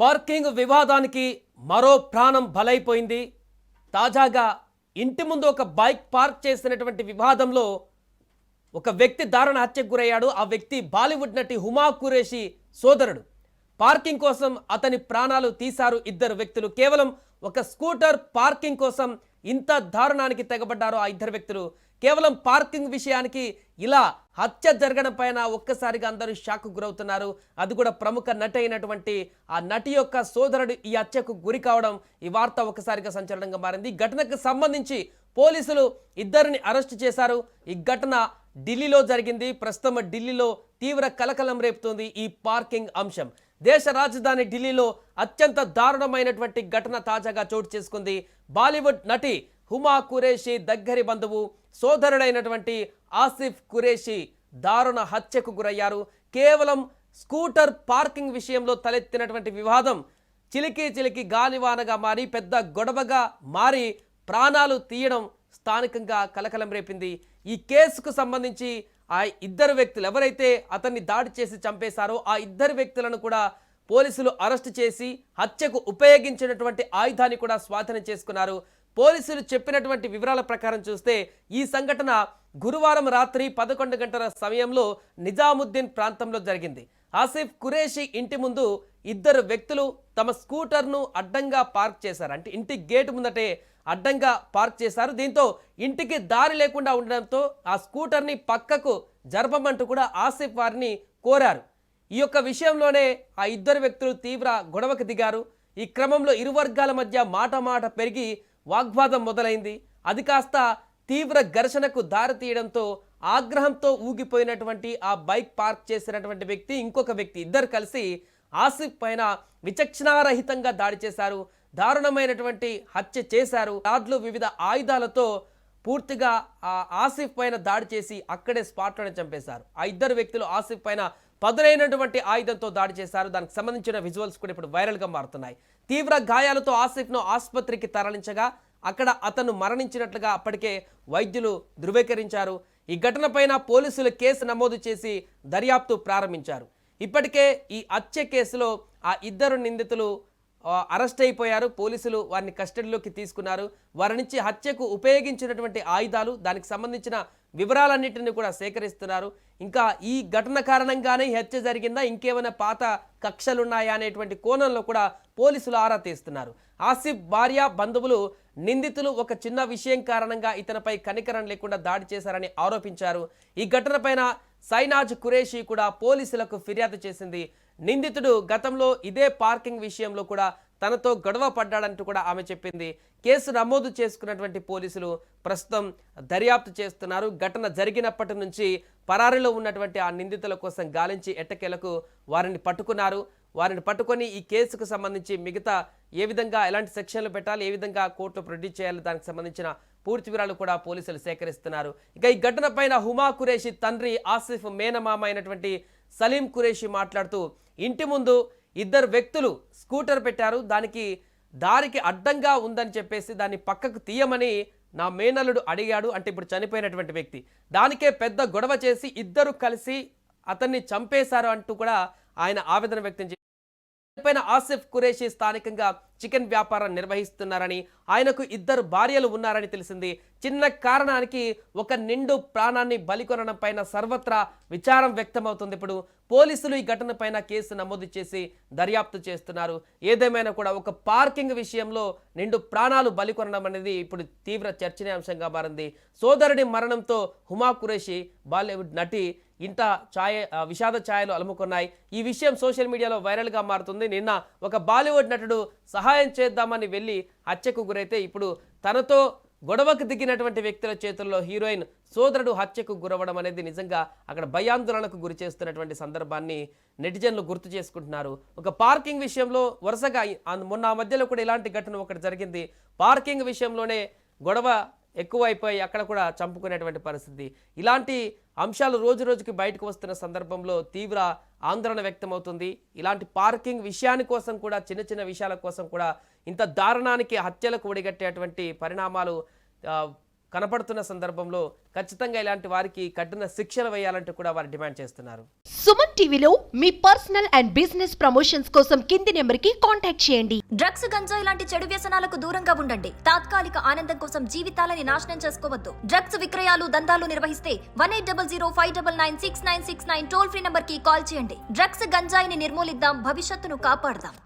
Parking వివాదానికి మరో ప్రాణం బలైపోయింది. తాజాగా ఇంటి ముందు ఒక బైక్ పార్క్ చేసినటువంటి వివాదంలో ఒక వ్యక్తి దారుణ హత్యకు గురయ్యాడు. ఆ వ్యక్తి బాలీవుడ్ నటి హుమా కురేషి సోదరుడు. పార్కింగ్ కోసం అతని ప్రాణాలు తీశారు ఇద్దరు వ్యక్తులు. కేవలం ఒక స్కూటర్ పార్కింగ్ కోసం ఇంత దారుణానికి తెగబడ్డారు ఆ ఇద్దరు వ్యక్తులు. కేవలం పార్కింగ్ విషయానికి ఇలా హత్య జరగడం పైన ఒక్కసారిగా అందరూ షాక్కు గురవుతున్నారు. అది కూడా ప్రముఖ నటి అయినటువంటి ఆ నటి యొక్క సోదరుడు ఈ హత్యకు గురి కావడం ఈ వార్త ఒక్కసారిగా సంచలనంగా మారింది. ఈ ఘటనకు సంబంధించి పోలీసులు ఇద్దరిని అరెస్ట్ చేశారు. ఈ ఘటన ఢిల్లీలో జరిగింది. ప్రస్తుతం ఢిల్లీలో తీవ్ర కలకలం రేపుతోంది ఈ పార్కింగ్ అంశం. దేశ రాజధాని ఢిల్లీలో అత్యంత దారుణమైనటువంటి ఘటన తాజాగా చోటు చేసుకుంది. బాలీవుడ్ నటి హుమా ఖురేషీ దగ్గరి బంధువు సోదరుడైనటువంటి ఆసిఫ్ ఖురేషీ దారుణ హత్యకు గురయ్యారు. కేవలం స్కూటర్ పార్కింగ్ విషయంలో తలెత్తినటువంటి వివాదం చిలికి చిలికి గాలివానగా మారి పెద్ద గొడవగా మారి ప్రాణాలు తీయడం స్థానికంగా కలకలం రేపింది. ఈ కేసుకు సంబంధించి ఆ ఇద్దరు వ్యక్తులు ఎవరైతే అతన్ని దాడి చేసి చంపేశారో ఆ ఇద్దరు వ్యక్తులను కూడా పోలీసులు అరెస్ట్ చేసి హత్యకు ఉపయోగించినటువంటి ఆయుధాన్ని కూడా స్వాధీనం చేసుకున్నారు. పోలీసులు చెప్పినటువంటి వివరాల ప్రకారం చూస్తే ఈ సంఘటన గురువారం రాత్రి పదకొండు గంటల సమయంలో నిజాముద్దీన్ ప్రాంతంలో జరిగింది. ఆసిఫ్ కురేషి ఇంటి ముందు ఇద్దరు వ్యక్తులు తమ స్కూటర్ను అడ్డంగా పార్క్ చేశారు. అంటే ఇంటి గేటు ముందటే అడ్డంగా పార్క్ చేశారు. దీంతో ఇంటికి దారి లేకుండా ఉండడంతో ఆ స్కూటర్ని పక్కకు జరపమంటూ కూడా ఆసిఫ్ వారిని కోరారు. ఈ యొక్క విషయంలోనే ఆ ఇద్దరు వ్యక్తులు తీవ్ర గొడవకు దిగారు. ఈ క్రమంలో ఇరు వర్గాల మధ్య మాట మాట పెరిగి వాగ్వాదం మొదలైంది. అది కాస్త తీవ్ర ఘర్షణకు దారితీయడంతో ఆగ్రహంతో ఊగిపోయినటువంటి ఆ బైక్ పార్క్ చేసినటువంటి వ్యక్తి ఇంకొక వ్యక్తి ఇద్దరు కలిసి ఆసిఫ్ పైన విచక్షణారహితంగా దాడి చేశారు. దారుణమైనటువంటి హత్య చేశారు. రాడ్లు వివిధ ఆయుధాలతో పూర్తిగా ఆ ఆసిఫ్ పైన దాడి చేసి అక్కడే స్పాట్లోనే చంపేశారు. ఆ ఇద్దరు వ్యక్తులు ఆసిఫ్ పైన పదునైనటువంటి ఆయుధంతో దాడి చేశారు. దానికి సంబంధించిన విజువల్స్ కూడా ఇప్పుడు వైరల్గా మారుతున్నాయి. తీవ్ర గాయాలతో ఆసిఫ్ను ఆసుపత్రికి తరలించగా అక్కడ అతను మరణించినట్లుగా అప్పటికే వైద్యులు ధృవీకరించారు. ఈ ఘటనపైన పోలీసులు కేసు నమోదు చేసి దర్యాప్తు ప్రారంభించారు. ఇప్పటికే ఈ హత్య కేసులో ఆ ఇద్దరు నిందితులు అరెస్ట్ అయిపోయారు. పోలీసులు వారిని కస్టడీలోకి తీసుకున్నారు. వారి నుంచి హత్యకు ఉపయోగించినటువంటి ఆయుధాలు దానికి సంబంధించిన వివరాలన్నింటినీ కూడా సేకరిస్తున్నారు. ఇంకా ఈ ఘటన కారణంగానే హత్య జరిగిందా? ఇంకేమైనా పాత కక్షలున్నాయా? అనేటువంటి కోణంలో కూడా పోలీసులు ఆరా తీస్తున్నారు. ఆసిఫ్ భార్య బంధువులు నిందితులు ఒక చిన్న విషయం కారణంగా ఇతనిపై కనికరం లేకుండా దాడి చేశారని ఆరోపించారు. ఈ ఘటనపైన సైనాజ్ ఖురేషి కూడా పోలీసులకు ఫిర్యాదు చేసింది. నిందితుడు గతంలో ఇదే పార్కింగ్ విషయంలో కూడా తనతో గొడవ పడ్డాడంటూ కూడా ఆమె చెప్పింది. కేసు నమోదు చేసుకున్నటువంటి పోలీసులు ప్రస్తుతం దర్యాప్తు చేస్తున్నారు. ఘటన జరిగినప్పటి నుంచి పరారిలో ఉన్నటువంటి ఆ నిందితుల కోసం గాలించి ఎట్టకేలకు వారిని పట్టుకున్నారు. వారిని పట్టుకొని ఈ కేసుకు సంబంధించి మిగతా ఏ విధంగా ఎలాంటి సెక్షన్లు పెట్టాలి ఏ విధంగా కోర్టులో ప్రొడ్యూస్ చేయాలి దానికి సంబంధించిన పూర్తి వివరాలు కూడా పోలీసులు సేకరిస్తున్నారు. ఇక ఈ ఘటన పైన హుమా కురేషి తండ్రి ఆసిఫ్ మేనమామ అయినటువంటి సలీం ఖురేషి మాట్లాడుతూ ఇంటి ముందు ఇద్దరు వ్యక్తులు స్కూటర్ పెట్టారు దానికి దారికి అడ్డంగా ఉందని చెప్పేసి దాన్ని పక్కకు తీయమని నా మేనల్లుడు అడిగాడు. అంటే ఇప్పుడు చనిపోయినటువంటి వ్యక్తి. దానికే పెద్ద గొడవ చేసి ఇద్దరు కలిసి అతన్ని చంపేశారు అంటూ కూడా ఆయన ఆవేదన వ్యక్తం చేశారు ఆసిఫ్ ఖురేషి స్థానికంగా చికెన్ వ్యాపారం నిర్వహిస్తున్నారని ఆయనకు ఇద్దరు భార్యలు ఉన్నారని తెలిసింది. చిన్న కారణానికి ఒక నిండు ప్రాణాన్ని బలికొనడం పైన సర్వత్రా విచారం వ్యక్తమవుతుంది. ఇప్పుడు పోలీసులు ఈ ఘటన పైన కేసు నమోదు చేసి దర్యాప్తు చేస్తున్నారు. ఏదేమైనా కూడా ఒక పార్కింగ్ విషయంలో నిండు ప్రాణాలు బలికొనడం అనేది ఇప్పుడు తీవ్ర చర్చనీయాంశంగా మారింది. సోదరుడి మరణంతో హుమా కురేషి బాలీవుడ్ నటి ఇంత ఛాయ విషాద ఛాయలు అలుముకున్నాయి. ఈ విషయం సోషల్ మీడియాలో వైరల్గా మారుతుంది. నిన్న ఒక బాలీవుడ్ నటుడు సహాయం చేద్దామని వెళ్ళి హత్యకు గురైతే ఇప్పుడు తనతో గొడవకు దిగినటువంటి వ్యక్తుల చేతుల్లో హీరోయిన్ సోదరుడు హత్యకు గురవడం అనేది నిజంగా అక్కడ భయాందోళనకు గురి చేస్తున్నటువంటి సందర్భాన్ని నెటిజన్లు గుర్తు చేసుకుంటున్నారు. ఒక పార్కింగ్ విషయంలో వరుసగా మొన్న ఆ మధ్యలో కూడా ఇలాంటి ఘటన ఒకటి జరిగింది. పార్కింగ్ విషయంలోనే గొడవ ఎక్కువైపోయి అక్కడ కూడా చంపుకునేటువంటి పరిస్థితి. ఇలాంటి అంశాలు రోజు రోజుకి బయటకు వస్తున్న సందర్భంలో తీవ్ర ఆందోళన వ్యక్తమవుతుంది. ఇలాంటి పార్కింగ్ విషయాని కోసం కూడా చిన్న చిన్న విషయాల కోసం కూడా ఇంత దారుణానికి హత్యలకు ఒడిగట్టేటువంటి పరిణామాలు కనపడుతున్న సందర్భంలో ఖచ్చితంగా ఇలాంటి వారికి కఠిన శిక్షలు వేయాలంటూ కూడా వారు డిమాండ్ చేస్తున్నారు. సుమన్ టీవీలో మీ పర్సనల్ అండ్ బిజినెస్ ప్రమోషన్స్ కోసం కింది నెంబర్కి కాంటాక్ట్ చేయండి. డ్రగ్స్ గంజాయి లాంటి చెడు వ్యసనాలకు దూరంగా ఉండండి. తాత్కాలిక ఆనందం కోసం జీవితాలని నాశనం చేసుకోవద్దు. డ్రగ్స్ విక్రయాలు దందాలు నిర్వహిస్తే one eight double zero five double nine six nine six nine toll free నంబర్కి కాల్ చేయండి. డ్రగ్స్ గంజాయిని నిర్మూలిద్దాం భవిష్యత్తును కాపాడదాం.